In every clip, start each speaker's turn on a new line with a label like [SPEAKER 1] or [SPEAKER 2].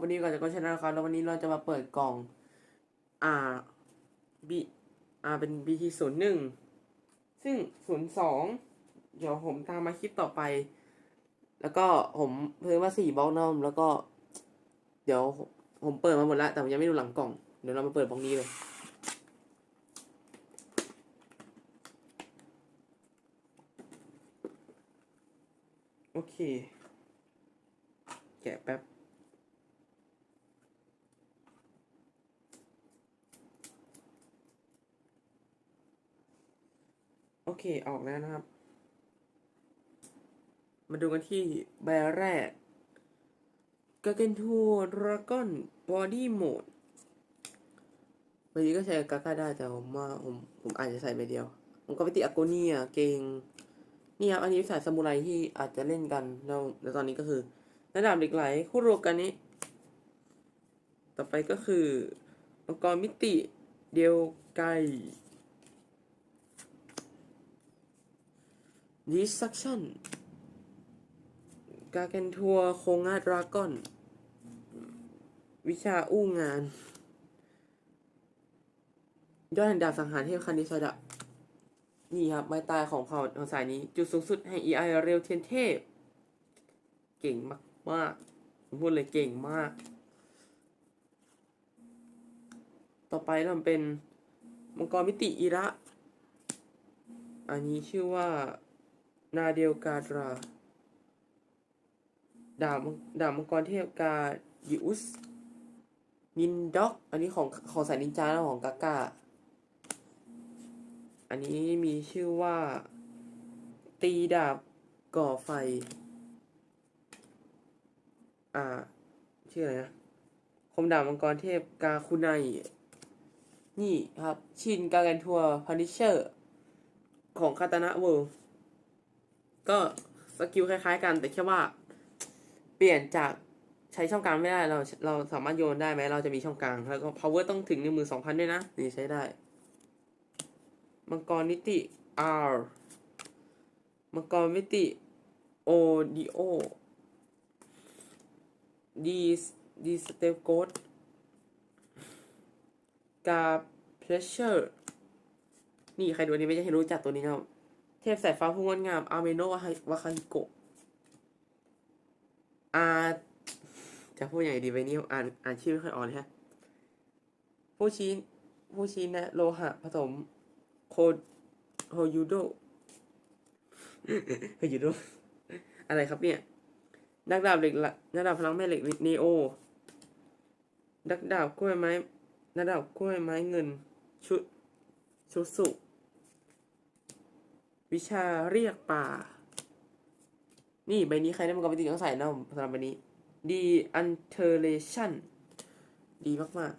[SPEAKER 1] วันนี้ก่อนจะก็ชนะครับ แล้ววันนี้เราจะมาเปิดกล่อง อ่าบีอ่าเป็น BT ศูนย์หนึ่งซึ่งศูนย์สองเดี๋ยวผมตามมาคลิปต่อไป แล้วก็ผมเพิ่มมาสี่บล็อกนอมแล้วก็ เดี๋ยวผมเปิดมาหมดแล้ว แต่ผมยังไม่ดูหลังกล่อง เดี๋ยวเรามาเปิดบล็อกนี้เลยโอเค แกะแป๊บ โอเค ออกแล้วนะครับ มาดูกันที่ใบแรกกาเกนทัวดราก้อนบอดี้โหมดใบนี้ก็ใช้กาก้าได้แต่ผมว่าผมผมอาจจะใส่ใบเดียว ผมก็ไปติอโกเนียเกงนี่ครับอันนี้สายซามูไรที่อาจจะเล่นกันแล้วแล้วตอนนี้ก็คือระดับเหล็กไหลคู่โรกันนี้ ต่อไปก็คือมังกรมิติเดียวไก Destruction กาเกนทัวโคงาดราก้อน วิชาอู้งาน ยอดแห่งดาบสังหารเทพคันดิสดะ นี่ครับไม้ตายของเขาของสายนี้ จุดสูงสุดให้ EI เร็วเทียนเทพ เก่งมากมากผมพูดเลยเก่งมาก ต่อไปเราเป็นมังกรมิติอิระ อันนี้ชื่อว่า นาเดลกาดรา ดาบดาบมังกรเทพกายิอุส นินด็อก อันนี้ของของสายนินจาแล้วของกากาอันนี้มีชื่อว่า ตีดาบก่อไฟ อ่า ชื่ออะไรนะ คมดาบมังกรเทพกาคุไนนี่ครับ ชินกาแกนทัวพันิเชอร์ ของคาตานะเวิลด์ ก็สกิลคล้ายๆกัน แต่แค่ว่า เปลี่ยนจากใช้ช่องกลางไม่ได้เราเราสามารถโยนได้ไหมเราจะมีช่องกลางแล้วก็ power ต้องถึงหนึ่งมื่นสองพันด้วยนะนี่ใช้ได้ มังกรนิติ R มังกรมิติ O D O D D Step Code กา Pressure นี่ใครดูนี้ไม่ใช่รู้จักตัวนี้นะครับ ทพสายฟ้าผู้งดงาม อาเมโนะวาคาฮิโกะ อาจะพูดอย่างไรดีไปนี่อ่านอ่านชื่อไม่ค่อยออกเลยฮะ ผู้ชี้ผู้ชี้แนะ โลหะผสม โคโฮยูโดโฮยูโด อะไรครับเนี่ย นักดาบเหล็กละนักดาบพลังแม่เหล็กนีโอ นักดาบกล้วยไม้ นักดาบกล้วยไม้เงิน ชุด ชุดสุ วิชาเรียกป่า นี่ใบนี้ใครได้มังกรปฏิต้องใส่นะสำหรับใบนี้ดีอันเทอร์เลชันดีมาก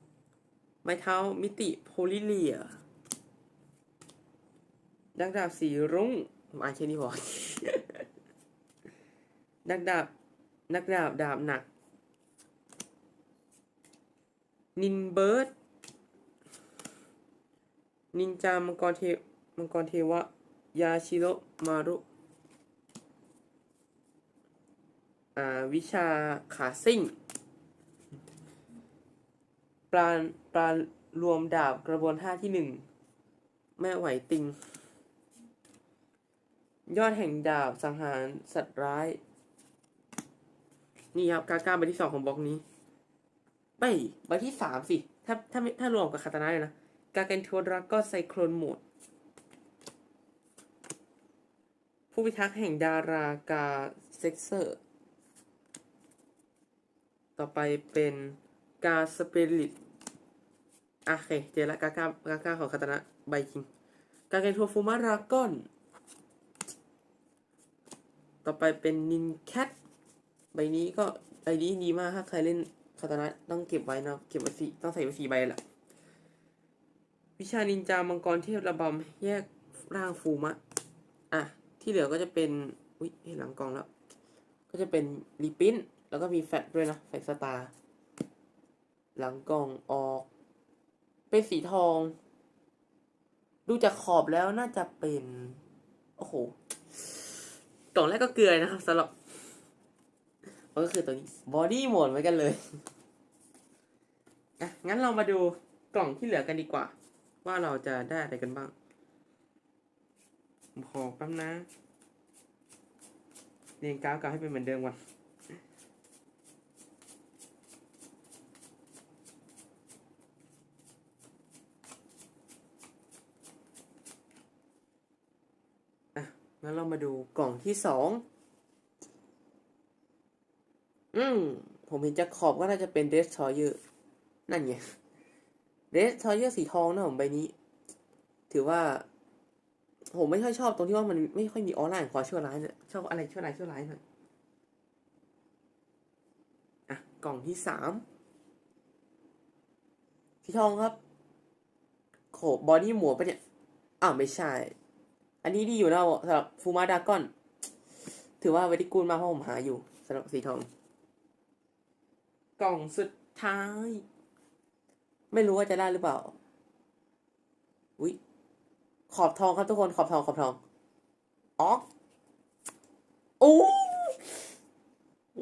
[SPEAKER 1] ๆ ไม้เท้ามิติโพลิเลียนักดาบสีรุ้งมอ่านแค่นี้พอนักดาบ นักดาบ ดาบหนัก นินเบิร์ด นินจามังกรเท มังกรเทวะ ยาชิโรมารุวิชาขาซิ่งปลาปลารวมดาบกระบวนท่าที่หนึ่ง แม่ไหวติง ยอดแห่งดาบสังหารสัตว์ร้าย นี่ครับกาก้าใบที่สองของบล็อกนี้ ไม่ใบที่สามสิ ถ้าถ้าถ้ารวมกับคาตานะเลยนะ กาเกนทัวดราก็ไซโครนโหมด ผู้พิทักษ์แห่งดารากาเซ็กเซอร์ ต่อไปเป็นกาสเปริตโอเคเจอละกากากากาของคาตานะใบคิงกาเกนทัวฟูมารากอน ต่อไปเป็นนินแคทใบนี้ก็ใบนี้ดีมากถ้าใครเล่นคาตานะต้องเก็บไว้นะเก็บไว้สี่ต้องใส่ไว้สี่ใบแหละวิชานินจามังกรเทพระบำแยกร่างฟูมะ อะ ที่เหลือก็จะเป็น อุ้ยเห็นหลังกองแล้ว ก็จะเป็นรีปิ้นแล้วก็มีแฟตด้วยนะแฟตสตาร์หลังกล่องออก เป็นสีทอง ดูจากขอบแล้วน่าจะเป็น โอ้โห กล่องแรกก็เกลือนะครับสำหรับมันก็คือตัวนี้ body mode เหมือนกันเลยอะงั้นเรามาดูกล่องที่เหลือกันดีกว่า ว่าเราจะได้อะไรกันบ้าง ผมขอแป๊บนะ เรียงกราฟกราฟให้เป็นเหมือนเดิมก่อนงั้นเรามาดูกล่องที่สอง อืม ผมเห็นจากขอบก็น่าจะเป็นเดสทอยเยอร์นั่นไงเดสทอยเยอร์สีทองนะผมใบนี้ ถือว่า ผมไม่ค่อยชอบตรงที่ว่ามันไม่ค่อยมีออร่าของความชั่วร้ายเนี่ยชอบอะไรชั่วร้ายชั่วร้ายหน่อยอะกล่องที่สามสีทองครับ โขบบอดี้หมวปะเนี่ยอ้าวไม่ใช่ อันนี้ดีอยู่นะสำหรับฟูมาดากอน ถือว่าเวทีกูลมากเพราะผมหาอยู่สำหรับสีทอง กล่องสุดท้าย ไม่รู้ว่าจะได้หรือเปล่า อุ้ย ขอบทองครับทุกคนขอบทองขอบทองอ๋อโอ้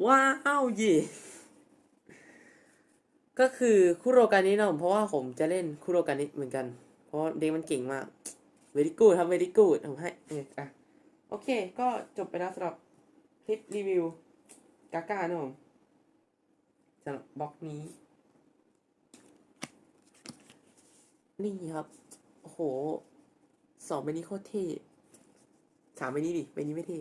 [SPEAKER 1] ว้าวเย่ก็คือคุโรกานินะผมเพราะว่าผมจะเล่นคุโรกานิเหมือนกัน เพราะเด็กมันเก่งมาก very good ครับ very good ทำให้เอออะโอเค ก็จบไปแล้วสำหรับคลิปรีวิวกาก้านะผมสำหรับบล็อกนี้ นี่ครับ โอ้โห สองใบนี้โคตรเท่สามใบนี้ดิใบนี้ไม่เท่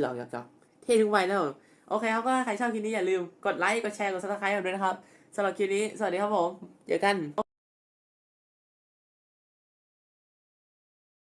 [SPEAKER 1] หลอกหยอกหยอกเท่ทุกใบแล้วโอเคครับก็ใครชอบคลิปนี้อย่าลืมกดไลค์กดแชร์กดซับสไครต์ด้วยนะครับสำหรับคลิปนี้สวัสดีครับผมเจอกันโ